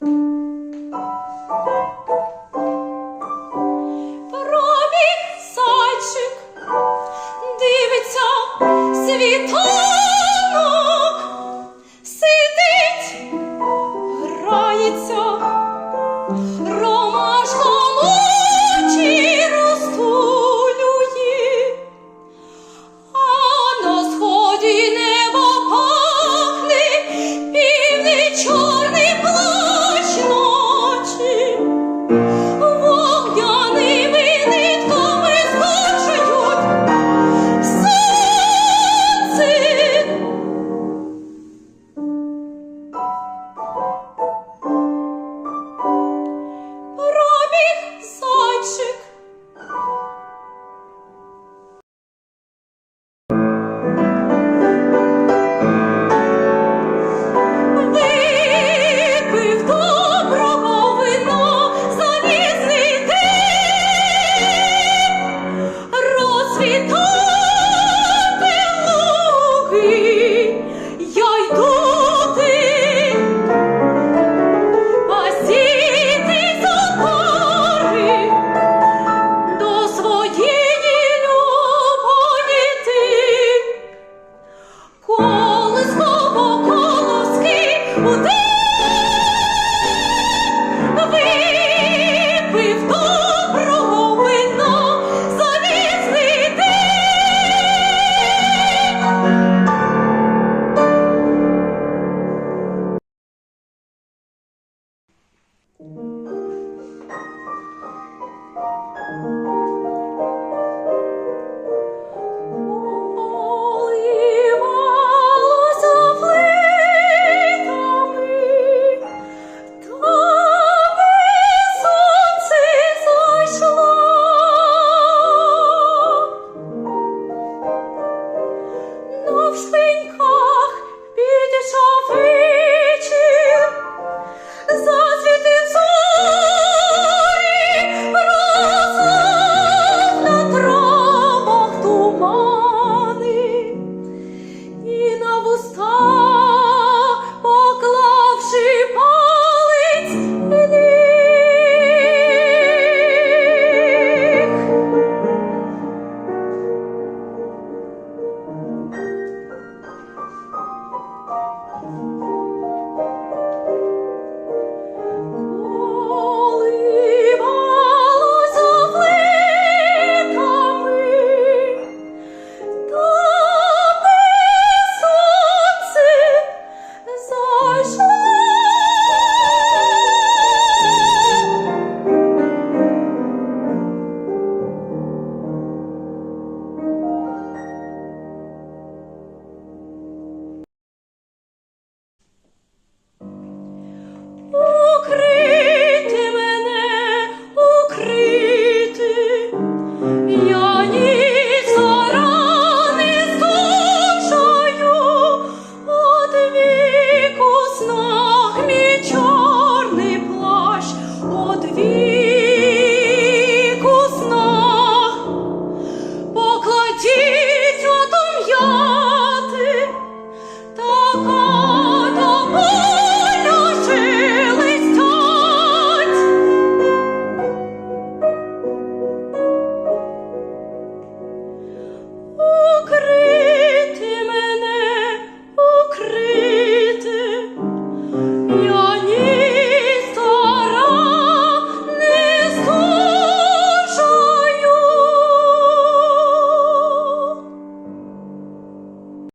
Пробіг зайчик, дивиться світанок.